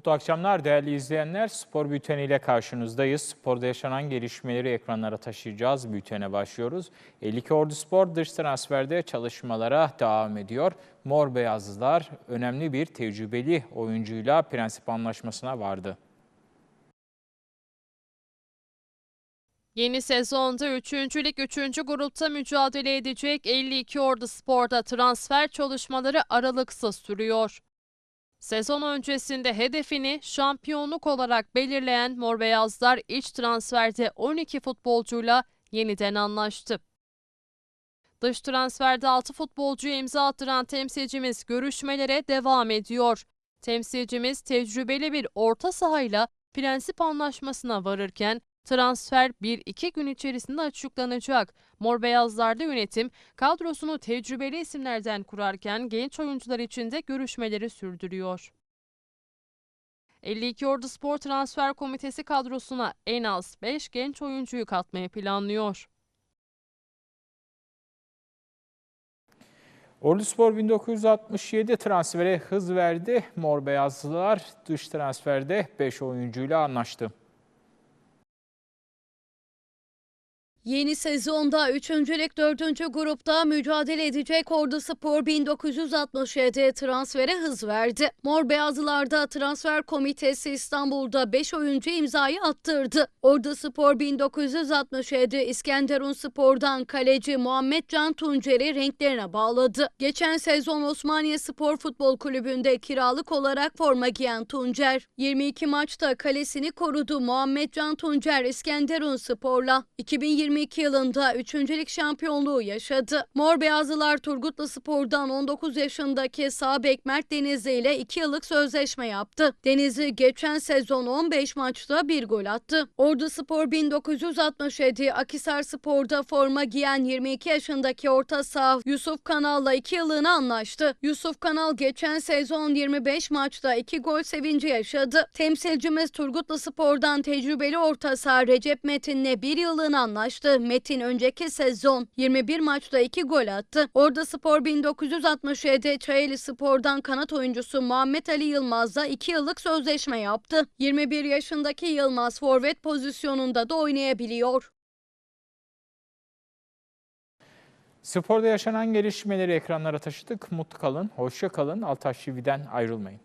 Mutlu akşamlar değerli izleyenler. Spor bülteniyle karşınızdayız. Sporda yaşanan gelişmeleri ekranlara taşıyacağız. Bültene başlıyoruz. 52 Ordu Spor dış transferde çalışmalara devam ediyor. Mor Beyazlılar önemli bir tecrübeli oyuncuyla prensip anlaşmasına vardı. Yeni sezonda 3. lig 3. grupta mücadele edecek 52 Ordu Spor'da transfer çalışmaları aralıksız sürüyor. Sezon öncesinde hedefini şampiyonluk olarak belirleyen Mor Beyazlar iç transferde 12 futbolcuyla yeniden anlaştı. Dış transferde 6 futbolcuya imza attıran temsilcimiz görüşmelere devam ediyor. Temsilcimiz tecrübeli bir orta sahayla prensip anlaşmasına varırken transfer 1-2 gün içerisinde açıklanacak. Mor Beyazlar'da yönetim kadrosunu tecrübeli isimlerden kurarken genç oyuncular için de görüşmeleri sürdürüyor. 52 Ordu Spor Transfer Komitesi kadrosuna en az 5 genç oyuncuyu katmayı planlıyor. Ordu Spor 1967 transfere hız verdi. Mor Beyazlılar dış transferde 5 oyuncuyla anlaştı. Yeni sezonda 3. lig 4. grupta mücadele edecek Ordu Spor 1967 transfere hız verdi. Mor Beyazlılar'da transfer komitesi İstanbul'da 5 oyuncu imzayı attırdı. Ordu Spor 1967 İskenderun Spor'dan kaleci Muhammed Can Tuncer'i renklerine bağladı. Geçen sezon Osmaniye Spor Futbol Kulübü'nde kiralık olarak forma giyen Tuncer, 22 maçta kalesini korudu. Muhammed Can Tuncer İskenderun Spor'la 2020 2022 yılında 3. lig şampiyonluğu yaşadı. Mor Beyazlılar Turgutlu Spor'dan 19 yaşındaki sağ bek Mert Denizli ile 2 yıllık sözleşme yaptı. Denizli geçen sezon 15 maçta bir gol attı. Ordu Spor 1967 Akisar Spor'da forma giyen 22 yaşındaki orta saha Yusuf Kanal'la 2 yıllığına anlaştı. Yusuf Kanal geçen sezon 25 maçta 2 gol sevinci yaşadı. Temsilcimiz Turgutlu Spor'dan tecrübeli orta saha Recep Metin'le 1 yıllığına anlaştı. Metin önceki sezon 21 maçta 2 gol attı. Orada Spor 1967 Çayeli Spor'dan kanat oyuncusu Muhammed Ali Yılmaz'la 2 yıllık sözleşme yaptı. 21 yaşındaki Yılmaz forvet pozisyonunda da oynayabiliyor. Sporda yaşanan gelişmeleri ekranlara taşıdık. Mutlu kalın, hoşça kalın. Altaş TV'den ayrılmayın.